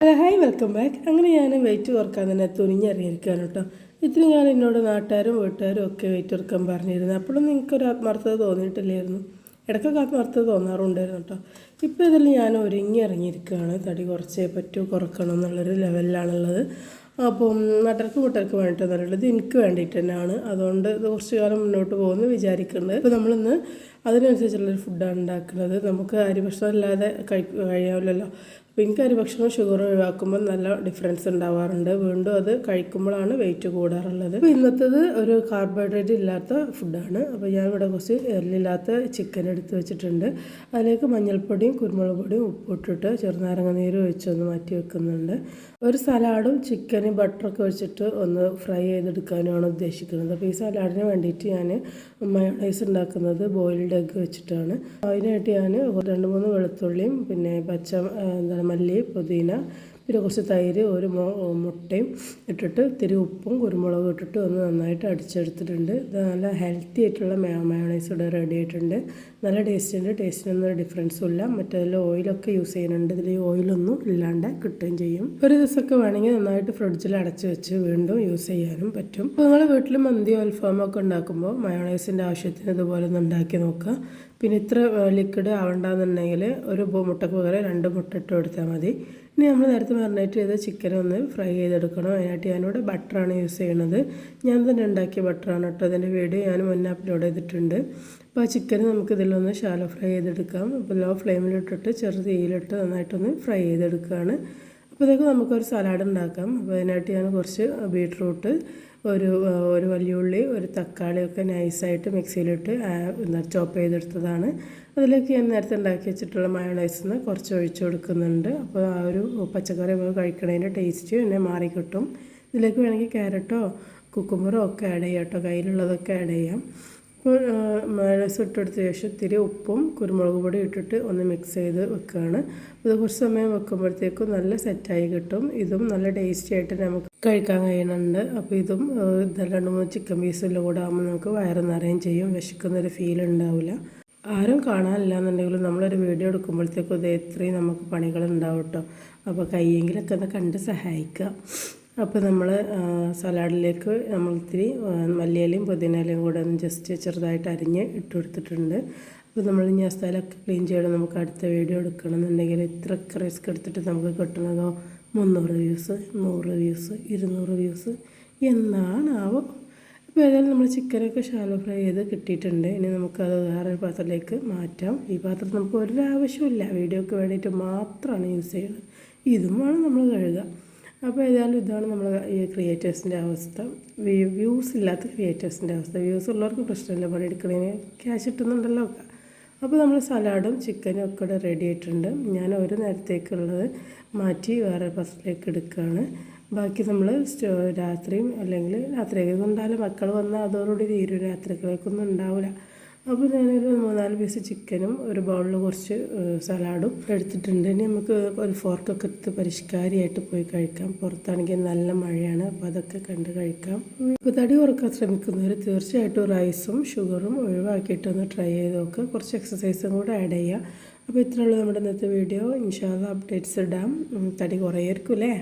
Hello hi welcome back. അങ്ങനെ ഞാൻ wait കുറയ്ക്കാൻ തന്നെ തുനിഞ്ഞിറങ്ങിയിരിക്കുകയാണ് കേട്ടോ. ഇത്രയും ഞാൻ എന്നോട് നാട്ടുകാരും വീട്ടുകാരും ഒക്കെ വെയിറ്റ് കുറയ്ക്കാൻ പറഞ്ഞിരുന്നു. അപ്പോഴും നിങ്ങൾക്കൊരു ആത്മാർത്ഥത തോന്നിയിട്ടില്ലായിരുന്നു. ഇടയ്ക്കൊക്കെ ആത്മാർത്ഥത തോന്നാറുണ്ടായിരുന്നു കേട്ടോ. ഇപ്പോൾ ഇതിൽ ഞാൻ ഒരുങ്ങി ഇറങ്ങിയിരിക്കുകയാണ് തടി കുറച്ചേ പറ്റൂ കുറക്കണം എന്നുള്ളൊരു ലെവലിലാണുള്ളത് അപ്പം കൂട്ടർക്ക് വേണ്ടിയിട്ട് എന്നുള്ളത് എനിക്ക് വേണ്ടിയിട്ട് തന്നെയാണ്. അതുകൊണ്ട് ഇത് കുറച്ച് കാലം മുന്നോട്ട് പോകുമെന്ന് വിചാരിക്കുന്നുണ്ട്. ഇപ്പോൾ നമ്മളിന്ന് അതിനനുസരിച്ചുള്ളൊരു ഫുഡാണ് ഉണ്ടാക്കുന്നത്. നമുക്ക് അരി ഭക്ഷണം ഇല്ലാതെ കഴിക്കുക കഴിയാവില്ലല്ലോ. അപ്പോൾ എനിക്ക് അരി ഭക്ഷണം ഷുഗർ ഒഴിവാക്കുമ്പോൾ നല്ല ഡിഫറൻസ് ഉണ്ടാവാറുണ്ട്. വീണ്ടും അത് കഴിക്കുമ്പോഴാണ് വെയിറ്റ് കൂടാറുള്ളത്. അപ്പോൾ ഇന്നത്തേത് ഒരു കാർബോഹൈഡ്രേറ്റ് ഇല്ലാത്ത ഫുഡാണ് അപ്പോൾ ഞാൻ ഇവിടെ കുറച്ച് എല്ലില്ലാത്ത ചിക്കൻ എടുത്ത് വെച്ചിട്ടുണ്ട്. അതിലേക്ക് മഞ്ഞൾപ്പൊടിയും കുരുമുളക് പൊടിയും ഉപ്പിട്ടിട്ട് ചെറുനാരങ്ങ നീര് ഒഴിച്ചൊന്ന് മാറ്റി വെക്കുന്നുണ്ട്. ഒരു സലാഡും ചിക്കനും ബട്ടറൊക്കെ വെച്ചിട്ട് ഒന്ന് ഫ്രൈ ചെയ്തെടുക്കാനുമാണ് ഉദ്ദേശിക്കുന്നത്. അപ്പോൾ ഈ സലാഡിന് വേണ്ടിയിട്ട് ഞാൻ മയോണൈസ് ഉണ്ടാക്കുന്നത് ബോയിൽഡ് എഗ്ഗ് വെച്ചിട്ടാണ്. അതിനായിട്ട് ഞാൻ രണ്ട് മൂന്ന് വെളുത്തുള്ളിയും പിന്നെ പച്ച എന്താണ് मल्ले पुदीना പിന്നെ കുറച്ച് തൈര് ഒരു മുട്ടയും ഇട്ടിട്ട് ഇത്തിരി ഉപ്പും കുരുമുളകും ഇട്ടിട്ട് ഒന്ന് നന്നായിട്ട് അടിച്ചെടുത്തിട്ടുണ്ട്. ഇത് നല്ല ഹെൽത്തി ആയിട്ടുള്ള മയോണൈസ് ഇവിടെ റെഡി ആയിട്ടുണ്ട്. നല്ല ടേസ്റ്റ് ഉണ്ട്. ടേസ്റ്റിനൊന്നും ഡിഫറൻസും ഇല്ല. മറ്റേതിൽ ഓയിലൊക്കെ യൂസ് ചെയ്യുന്നുണ്ട്. ഇതിൽ ഓയിലൊന്നും ഇല്ലാണ്ട് കിട്ടുകയും ചെയ്യും. ഒരു ദിവസമൊക്കെ വേണമെങ്കിൽ നന്നായിട്ട് ഫ്രിഡ്ജിൽ അടച്ച് വെച്ച് വീണ്ടും യൂസ് ചെയ്യാനും പറ്റും. അപ്പോൾ നിങ്ങൾ വീട്ടിൽ മന്തിയോ അൽഫാമൊക്കെ ഉണ്ടാക്കുമ്പോൾ മയോണൈസിന്റെ ആവശ്യത്തിന് ഇതുപോലെ ഒന്ന് ഉണ്ടാക്കി നോക്കുക. പിന്നെ ഇത്ര ലിക്വിഡ് ആവണ്ടെന്നുണ്ടെങ്കിൽ ഒരു മുട്ടക്ക് പകരം രണ്ട് മുട്ട ഇട്ട് കൊടുത്താൽ മതി. ഇനി നമ്മൾ നേരത്തെ മറിനേറ്റ് ചെയ്ത ചിക്കൻ ഒന്ന് ഫ്രൈ ചെയ്തെടുക്കണം. അതിനായിട്ട് ഞാനിവിടെ ബട്ടറാണ് യൂസ് ചെയ്യണത് ഞാൻ തന്നെ ഉണ്ടാക്കിയ ബട്ടറാണ് കേട്ടോ അതിന്റെ വീഡിയോ ഞാൻ മുന്നേ അപ്ലോഡ് ചെയ്തിട്ടുണ്ട്. അപ്പോൾ ആ ചിക്കൻ നമുക്ക് ഇതിലൊന്ന് ഷാലോ ഫ്രൈ ചെയ്തെടുക്കാം. അപ്പോൾ ലോ ഫ്ലെയിമിലിട്ടിട്ട് ചെറു തീയിലിട്ട് നന്നായിട്ടൊന്ന് ഫ്രൈ ചെയ്തെടുക്കുകയാണ്. അപ്പോൾ ഇതൊക്കെ നമുക്കൊരു സലാഡ് ഉണ്ടാക്കാം. അപ്പോൾ അതിനായിട്ട് ഞാൻ കുറച്ച് ബീട്രൂട്ട് ഒരു ഒരു വലിയുള്ളി ഒരു തക്കാളിയൊക്കെ നൈസായിട്ട് മിക്സിയിലിട്ട് ചോപ്പ് ചെയ്തെടുത്തതാണ്. അതിലേക്ക് ഞാൻ നേരത്തെ ഉണ്ടാക്കി വെച്ചിട്ടുള്ള മയോണൈസിൽ നിന്ന് കുറച്ച് ഒഴിച്ചു കൊടുക്കുന്നുണ്ട്. അപ്പോൾ ആ ഒരു പച്ചക്കറി കഴിക്കണതിന്റെ ടേസ്റ്റ് പിന്നെ മാറിക്കിട്ടും. ഇതിലേക്ക് വേണമെങ്കിൽ ക്യാരറ്റോ കുക്കുമ്പറോ ഒക്കെ ആഡ് ചെയ്യാം കേട്ടോ കയ്യിലുള്ളതൊക്കെ ആഡ് ചെയ്യാം. മയോണൈസ് ഇട്ടെടുത്ത ശേഷം ഇത്തിരി ഉപ്പും കുരുമുളക് പൊടി ഇട്ടിട്ട് ഒന്ന് മിക്സ് ചെയ്ത് വെക്കുകയാണ് ഇത് കുറച്ച് സമയം വെക്കുമ്പോഴത്തേക്കും നല്ല സെറ്റായി കിട്ടും. ഇതും നല്ല ടേസ്റ്റി ആയിട്ട് നമുക്ക് കഴിക്കാൻ കഴിയുന്നുണ്ട്. അപ്പോൾ ഇതും രണ്ട് മൂന്ന് ചിക്കൻ പീസിന്റെ കൂടെ ആകുമ്പോൾ നമുക്ക് വയറ് നിറയും ചെയ്യും. വിശക്കുന്നൊരു ഫീൽ ഉണ്ടാവില്ല ആരും കാണാനില്ല എന്നുണ്ടെങ്കിലും നമ്മളൊരു വീഡിയോ എടുക്കുമ്പോഴത്തേക്കും ഇത് ഇത്രയും നമുക്ക് പണികൾ കേട്ടോ അപ്പോൾ കയ്യെങ്കിലൊക്കെ ഒന്ന് കണ്ട് സഹായിക്കുക അപ്പോൾ നമ്മൾ സലാഡിലേക്ക് നമ്മൾ ഇത്തിരി മല്ലിയിലയും പുതിനയിലയും കൂടെ ഒന്ന് ജസ്റ്റ് ചെറുതായിട്ട് അരിഞ്ഞ് ഇട്ട് കൊടുത്തിട്ടുണ്ട്. അപ്പോൾ നമ്മൾ ഇനി ആ സ്ഥലമൊക്കെ ക്ലീൻ ചെയ്യണം. നമുക്ക് അടുത്ത വീഡിയോ എടുക്കണമെന്നുണ്ടെങ്കിൽ ഇത്ര റിസ്ക് എടുത്തിട്ട് നമുക്ക് കിട്ടണതോ? മുന്നൂറ് വ്യൂസ് നൂറ് വ്യൂസ് ഇരുന്നൂറ് വ്യൂസ് എന്നാണാവോ അപ്പോൾ ഏതായാലും നമ്മൾ ചിക്കനൊക്കെ ഷാലോ ഫ്രൈ ചെയ്ത് കിട്ടിയിട്ടുണ്ട്. ഇനി നമുക്കത് വേറെ പാത്രത്തിലേക്ക് മാറ്റാം. ഈ പാത്രം നമുക്ക് ഒരു ആവശ്യമില്ല വീഡിയോക്ക് വേണ്ടിയിട്ട് മാത്രമാണ് യൂസ് ചെയ്യുന്നത്. ഇതുമാണ് നമ്മൾ കഴുകുക അപ്പോൾ ഏതായാലും ഇതാണ് നമ്മൾ ഈ ക്രിയേറ്റേഴ്സിന്റെ അവസ്ഥ. വ്യൂസ് ഇല്ലാത്ത ക്രിയേറ്റേഴ്സിന്റെ അവസ്ഥ. വ്യൂസ് ഉള്ളവർക്ക് പ്രശ്നമില്ല. പണിയെടുക്കുന്നതിന് ക്യാഷ് കിട്ടുന്നുണ്ടല്ലോ. ഒക്കെ അപ്പോൾ നമ്മൾ സലാഡും ചിക്കനും ഒക്കെ ഇവിടെ റെഡി ആയിട്ടുണ്ട്. ഞാൻ ഒരു നേരത്തേക്കുള്ളത് മാറ്റി വേറെ പാത്രത്തിലേക്ക് എടുക്കുകയാണ്. ബാക്കി നമ്മൾ രാത്രിയും അല്ലെങ്കിൽ രാത്രിയൊക്കെ ഉണ്ടാവില്ല മക്കൾ വന്നാൽ അതോടുകൂടി തീരും. രാത്രികളേക്കൊന്നും ഉണ്ടാവില്ല അപ്പോൾ ഞാനൊരു മൂന്നാൽ പീസ് ചിക്കനും ഒരു ബൗളിൽ കുറച്ച് സലാഡും എടുത്തിട്ടുണ്ട്. ഇനി നമുക്ക് ഒരു ഫോർക്കൊക്കെ എടുത്ത് പരിഷ്കാരിയായിട്ട് പോയി കഴിക്കാം. പുറത്താണെങ്കിൽ നല്ല മഴയാണ് അപ്പോൾ അതൊക്കെ കണ്ട് കഴിക്കാം. ഇപ്പോൾ തടി കുറയ്ക്കാൻ ശ്രമിക്കുന്നവർ തീർച്ചയായിട്ടും റൈസും ഷുഗറും ഒഴിവാക്കിയിട്ടൊന്ന് ട്രൈ ചെയ്ത് നോക്കുക കുറച്ച് എക്സസൈസും കൂടെ ആഡ് ചെയ്യുക അപ്പോൾ ഇത്രയുള്ളൂ നമ്മുടെ ഇന്നത്തെ വീഡിയോ ഇൻഷാല്ല അപ്ഡേറ്റ്സ് ഇടാം. തടി കുറയായിരിക്കും അല്ലേ?